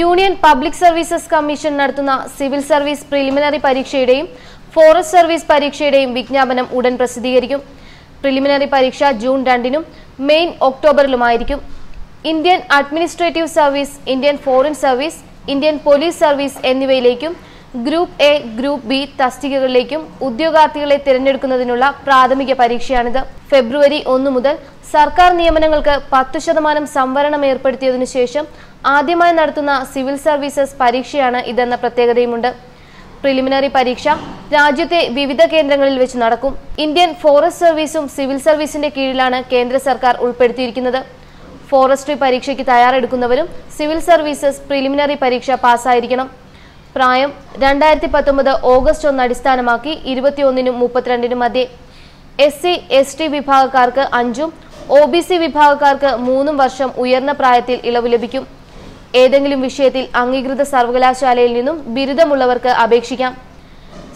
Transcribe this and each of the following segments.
Union public services commission നടത്തുന്ന civil service preliminary പരീക്ഷയുടെയും forest service പരീക്ഷയുടെയും വിജ്ഞാപനം ഉടൻ പ്രസിദ്ധീകരിക്കും. പ്രിലിമിനറി പരീക്ഷ ജൂൺ രണ്ടിനും main ഒക്ടോബറിലുമായിരിക്കും. Indian administrative service Indian foreign service Indian police service എന്നിവയിലേക്കും group A group B തസ്തികകളിലേക്കും ഉദ്യോഗാർത്ഥികളെ തിരഞ്ഞെടുക്കുന്നതിനുള്ള പ്രാഥമിക പരീക്ഷയാണിത്. ഫെബ്രുവരി ഒന്ന് മുതൽ സർക്കാർ നിയമനങ്ങൾക്ക് പത്തു ശതമാനം സംവരണം ഏർപ്പെടുത്തിയതിനു ശേഷം ആദ്യമായി നടത്തുന്ന സിവിൽ സർവീസസ് പരീക്ഷയാണ് ഇതെന്ന പ്രത്യേകതയുമുണ്ട്. പ്രിലിമിനറി പരീക്ഷ രാജ്യത്തെ വിവിധ കേന്ദ്രങ്ങളിൽ വെച്ച് നടക്കും. ഇന്ത്യൻ ഫോറസ്റ്റ് സർവീസും സിവിൽ സർവീസിന്റെ കീഴിലാണ് കേന്ദ്ര സർക്കാർ ഉൾപ്പെടുത്തിയിരിക്കുന്നത്. ഫോറസ്ട്രി പരീക്ഷയ്ക്ക് തയ്യാറെടുക്കുന്നവരും സിവിൽ സർവീസസ് പ്രിലിമിനറി പരീക്ഷ പാസ്സായിരിക്കണം. പ്രായം രണ്ടായിരത്തി പത്തൊമ്പത് ഓഗസ്റ്റ് ഒന്ന് അടിസ്ഥാനമാക്കി ഇരുപത്തിയൊന്നിനും മുപ്പത്തിരണ്ടിനും മധ്യേ എസ് സി എസ് ടി വിഭാഗക്കാർക്ക് അഞ്ചും ഒ ബി സി വിഭാഗക്കാർക്ക് മൂന്നും വർഷം ഉയർന്ന പ്രായത്തിൽ ഇളവ് ലഭിക്കും. ഏതെങ്കിലും വിഷയത്തിൽ അംഗീകൃത സർവകലാശാലയിൽ നിന്നും ബിരുദമുള്ളവർക്ക് അപേക്ഷിക്കാം.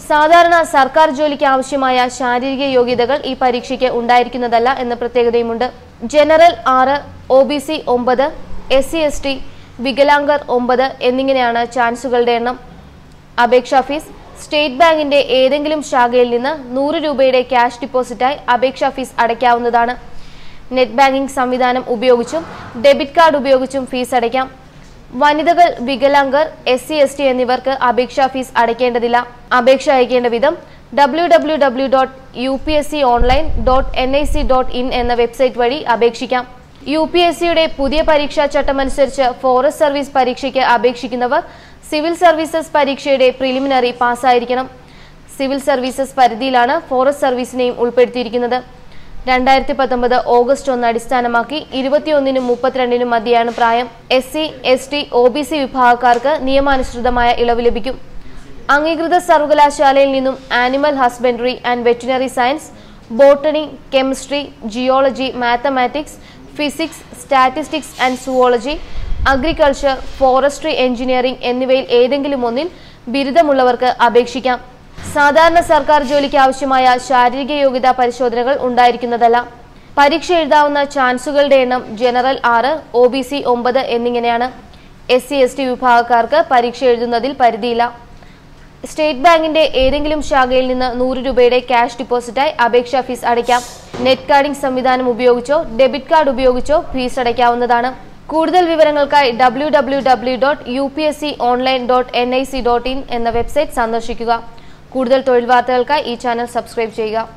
സാധാരണ സർക്കാർ ജോലിക്ക് ആവശ്യമായ ശാരീരിക യോഗ്യതകൾ ഈ പരീക്ഷയ്ക്ക് ഉണ്ടായിരിക്കുന്നതല്ല എന്ന പ്രത്യേകതയുമുണ്ട്. ജനറൽ ആറ് ഒ ബി സി ഒമ്പത് എസ് സി എസ് ടി വികലാംഗർ ഒമ്പത് എന്നിങ്ങനെയാണ് ചാൻസുകളുടെ എണ്ണം. അപേക്ഷാ ഫീസ് സ്റ്റേറ്റ് ബാങ്കിന്റെ ഏതെങ്കിലും ശാഖയിൽ നിന്ന് നൂറ് രൂപയുടെ ക്യാഷ് ഡിപ്പോസിറ്റായി അപേക്ഷാ ഫീസ് അടയ്ക്കാവുന്നതാണ്. നെറ്റ് ബാങ്കിംഗ് സംവിധാനം ഉപയോഗിച്ചും ഡെബിറ്റ് കാർഡ് ഉപയോഗിച്ചും ഫീസ് അടയ്ക്കാം. വനിതകൾ വികലാംഗർ എസ് സി എസ് ടി എന്നിവർക്ക് അപേക്ഷാ ഫീസ് അടയ്ക്കേണ്ടതില്ല. അപേക്ഷ അയക്കേണ്ട വിധം W W W dot U P S C online dot N I C dot in എന്ന വെബ്സൈറ്റ് വഴി അപേക്ഷിക്കാം. യു പി എസ് സിയുടെ പുതിയ പരീക്ഷാ ചട്ടമനുസരിച്ച് ഫോറസ്റ്റ് സർവീസ് പരീക്ഷയ്ക്ക് അപേക്ഷിക്കുന്നവർ സിവിൽ സർവീസസ് പരീക്ഷയുടെ പ്രിലിമിനറി പാസ്സായിരിക്കണം. സിവിൽ സർവീസസ് പരിധിയിലാണ് ഫോറസ്റ്റ് സർവീസിനെയും ഉൾപ്പെടുത്തിയിരിക്കുന്നത്. രണ്ടായിരത്തി പത്തൊമ്പത് ഓഗസ്റ്റ് ഒന്ന് അടിസ്ഥാനമാക്കി ഇരുപത്തിയൊന്നിനും മുപ്പത്തിരണ്ടിനും മധ്യയാണ് പ്രായം. S C S T O B C വിഭാഗക്കാർക്ക് നിയമാനുസൃതമായ ഇളവ് ലഭിക്കും. അംഗീകൃത സർവകലാശാലയിൽ നിന്നും animal husbandry and veterinary science botany chemistry geology mathematics physics statistics and zoology agriculture forestry engineering എന്നിവയിൽ ഏതെങ്കിലും ഒന്നിൽ ബിരുദമുള്ളവർക്ക് അപേക്ഷിക്കാം. സാധാരണ സർക്കാർ ജോലിക്ക് ആവശ്യമായ ശാരീരിക യോഗ്യതാ പരിശോധനകൾ ഉണ്ടായിരിക്കുന്നതല്ല. പരീക്ഷ എഴുതാവുന്ന ചാൻസുകളുടെ എണ്ണം ജനറൽ ആറ് ഒ ബി സി ഒമ്പത് എന്നിങ്ങനെയാണ്. എസ് സി എസ് ടി വിഭാഗക്കാർക്ക് പരീക്ഷ എഴുതുന്നതിൽ പരിധിയില്ല. സ്റ്റേറ്റ് ബാങ്കിന്റെ ഏതെങ്കിലും ശാഖയിൽ നിന്ന് നൂറ് രൂപയുടെ ക്യാഷ് ഡിപ്പോസിറ്റായി അപേക്ഷാ ഫീസ് അടയ്ക്കാം. നെറ്റ് കാർഡിംഗ് സംവിധാനം ഉപയോഗിച്ചോ ഡെബിറ്റ് കാർഡ് ഉപയോഗിച്ചോ ഫീസ് അടയ്ക്കാവുന്നതാണ്. കൂടുതൽ വിവരങ്ങൾക്കായി ഡബ്ല്യൂ ഓൺലൈൻ ഡോട്ട് എൻ എന്ന വെബ്സൈറ്റ് സന്ദർശിക്കുക. കൂടുതൽ തൊഴിൽ വാർത്തകൾക്കായി ഈ ചാനൽ സബ്സ്ക്രൈബ് ചെയ്യുക.